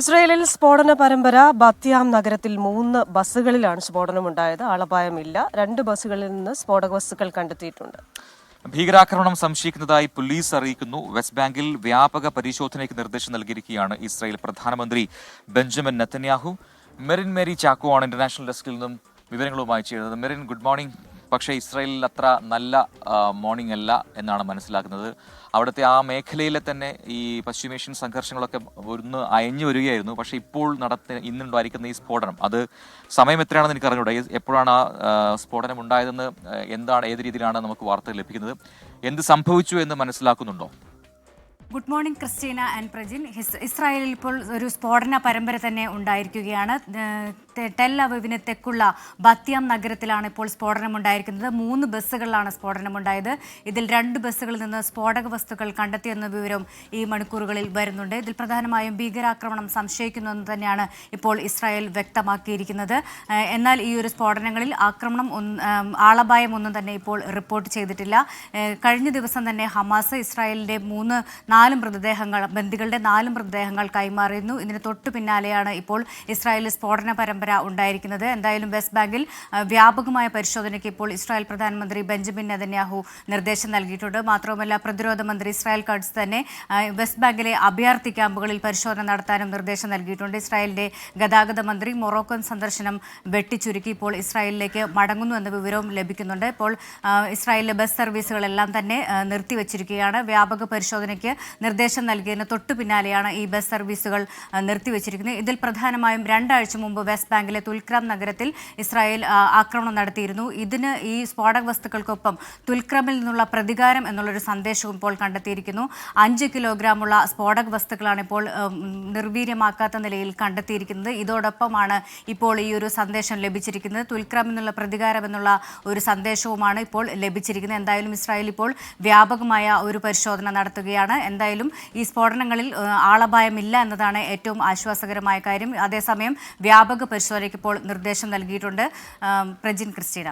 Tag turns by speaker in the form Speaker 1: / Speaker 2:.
Speaker 1: ഇസ്രയേലിൽ സ്ഫോടന പരമ്പര ബത്യാം നഗരത്തിൽ മൂന്ന് ബസ്സുകളിലാണ് സ്ഫോടനമുണ്ടായത്. ആളപായമില്ല. രണ്ട് ബസ്സുകളിൽ നിന്ന് സ്ഫോടക വസ്തുക്കൾ കണ്ടെത്തിയിട്ടുണ്ട്.
Speaker 2: ഭീകരാക്രമണം സംശയിക്കുന്നതായി പോലീസ് അറിയിക്കുന്നു. വെസ്റ്റ് ബാങ്കിൽ വ്യാപക പരിശോധനയ്ക്ക് നിർദ്ദേശം നൽകിയിരിക്കുകയാണ് ഇസ്രായേൽ പ്രധാനമന്ത്രി ബെഞ്ചമിൻ നെത്തന്യാഹു. മെറിൻ മേരി ചാക്കോ ആണ് ഇന്റർനാഷണൽ ഡെസ്കിൽ നിന്നും വിവരങ്ങളുമായി ചേരുന്നത്. Merin good morning. പക്ഷേ ഇസ്രായേലിൽ അത്ര നല്ല മോർണിംഗ് അല്ല എന്നാണ് മനസ്സിലാക്കുന്നത്. അവിടുത്തെ ആ മേഖലയിലെ തന്നെ ഈ പശ്ചിമേഷ്യൻ സംഘർഷങ്ങളൊക്കെ ഒന്ന് അയഞ്ഞു വരികയായിരുന്നു. പക്ഷേ ഇപ്പോൾ നടത്ത ഇന്നുണ്ടായിരിക്കുന്ന ഈ സ്ഫോടനം അത് സമയം എത്രയാണെന്ന് എനിക്ക് അറിഞ്ഞൂടാ എപ്പോഴാണ് ആ, സ്ഫോടനം ഉണ്ടായതെന്ന് എന്താണ് ഏത് രീതിയിലാണ് നമുക്ക് വാർത്തകൾ ലഭിക്കുന്നത്? എന്ത് സംഭവിച്ചു എന്ന് മനസ്സിലാക്കുന്നുണ്ടോ?
Speaker 3: Good morning Christina and Prajin. ഇസ്രായേലിൽ ഇപ്പോൾ ഒരു സ്ഫോടന പരമ്പര തന്നെ ഉണ്ടായിരിക്കുകയാണ്. ടെൽ അവവിന് തെക്കുള്ള ബത്യാം നഗരത്തിലാണ് ഇപ്പോൾ സ്ഫോടനം ഉണ്ടായിരിക്കുന്നത്. മൂന്ന് ബസ്സുകളിലാണ് സ്ഫോടനം ഉണ്ടായത്. ഇതിൽ രണ്ട് ബസ്സുകളിൽ നിന്ന് സ്ഫോടക വസ്തുക്കൾ കണ്ടെത്തിയെന്ന വിവരം ഈ മണിക്കൂറുകളിൽ വരുന്നുണ്ട്. ഇതിൽ പ്രധാനമായും ഭീകരാക്രമണം സംശയിക്കുന്നുവെന്ന് തന്നെയാണ് ഇപ്പോൾ ഇസ്രായേൽ വ്യക്തമാക്കിയിരിക്കുന്നത്. എന്നാൽ ഈ ഒരു സ്ഫോടനങ്ങളിൽ ആക്രമണം ആളപായം ഒന്നും തന്നെ ഇപ്പോൾ റിപ്പോർട്ട് ചെയ്തിട്ടില്ല. കഴിഞ്ഞ ദിവസം തന്നെ ഹമാസ് ഇസ്രായേലിന്റെ മൂന്ന് നാല് മൃതദേഹങ്ങൾ ബന്ദികളുടെ നാല് മൃതദേഹങ്ങൾ കൈമാറിയിരുന്നു. ഇതിന് തൊട്ടു പിന്നാലെയാണ് ഇപ്പോൾ ഇസ്രായേലിൽ സ്ഫോടന പരമ്പര ഉണ്ടായിരിക്കുന്നത്. എന്തായാലും വെസ്റ്റ് ബാങ്കിൽ വ്യാപകമായ പരിശോധനയ്ക്ക് ഇപ്പോൾ ഇസ്രായേൽ പ്രധാനമന്ത്രി ബെഞ്ചമിൻ നെതന്യാഹു നിർദ്ദേശം നൽകിയിട്ടുണ്ട്. മാത്രവുമല്ല പ്രതിരോധ മന്ത്രി ഇസ്രായേൽ കട്സ് തന്നെ വെസ്റ്റ് ബാങ്കിലെ അഭയാർത്ഥി ക്യാമ്പുകളിൽ പരിശോധന നടത്താനും നിർദ്ദേശം നൽകിയിട്ടുണ്ട്. ഇസ്രായേലിന്റെ ഗതാഗത മന്ത്രി മൊറോക്കൻ സന്ദർശനം വെട്ടിച്ചുരുക്കി ഇപ്പോൾ ഇസ്രായേലിലേക്ക് മടങ്ങുന്നു എന്ന വിവരവും ലഭിക്കുന്നുണ്ട്. ഇപ്പോൾ ഇസ്രായേലിലെ ബസ് സർവീസുകളെല്ലാം തന്നെ നിർത്തിവച്ചിരിക്കുകയാണ്. വ്യാപക പരിശോധനയ്ക്ക് നിർദ്ദേശം നൽകിയതിന് തൊട്ടു പിന്നാലെയാണ് ഈ ബസ് സർവീസുകൾ നിർത്തിവച്ചിരിക്കുന്നത്. ഇതിൽ പ്രധാനമായും രണ്ടാഴ്ച മുമ്പ് വെസ്റ്റ് ബാങ്കിലെ തുൽക്രം നഗരത്തിൽ ഇസ്രായേൽ ആക്രമണം നടത്തിയിരുന്നു. ഇതിന് ഈ സ്ഫോടക വസ്തുക്കൾക്കൊപ്പം തുൽക്രമിൽ നിന്നുള്ള പ്രതികാരം എന്നുള്ളൊരു സന്ദേശവും ഇപ്പോൾ കണ്ടെത്തിയിരിക്കുന്നു. അഞ്ച് കിലോഗ്രാമുള്ള സ്ഫോടക വസ്തുക്കളാണ് ഇപ്പോൾ നിർവീര്യമാക്കാത്ത നിലയിൽ കണ്ടെത്തിയിരിക്കുന്നത്. ഇതോടൊപ്പമാണ് ഇപ്പോൾ ഈ ഒരു സന്ദേശം ലഭിച്ചിരിക്കുന്നത്. തുൽക്രം എന്നുള്ള പ്രതികാരം എന്നുള്ള ഒരു സന്ദേശവുമാണ് ഇപ്പോൾ ലഭിച്ചിരിക്കുന്നത്. എന്തായാലും ഇസ്രായേൽ ഇപ്പോൾ വ്യാപകമായ ഒരു പരിശോധന നടത്തുകയാണ്. എന്തായാലും ഈ സ്ഫോടനങ്ങളിൽ ആളപായമില്ല എന്നതാണ് ഏറ്റവും ആശ്വാസകരമായ കാര്യം. അതേസമയം വ്യാപക പരിശോധനയ്ക്ക് ഇപ്പോൾ നിർദ്ദേശം നൽകിയിട്ടുണ്ട് പ്രജിൻ ക്രിസ്റ്റീന.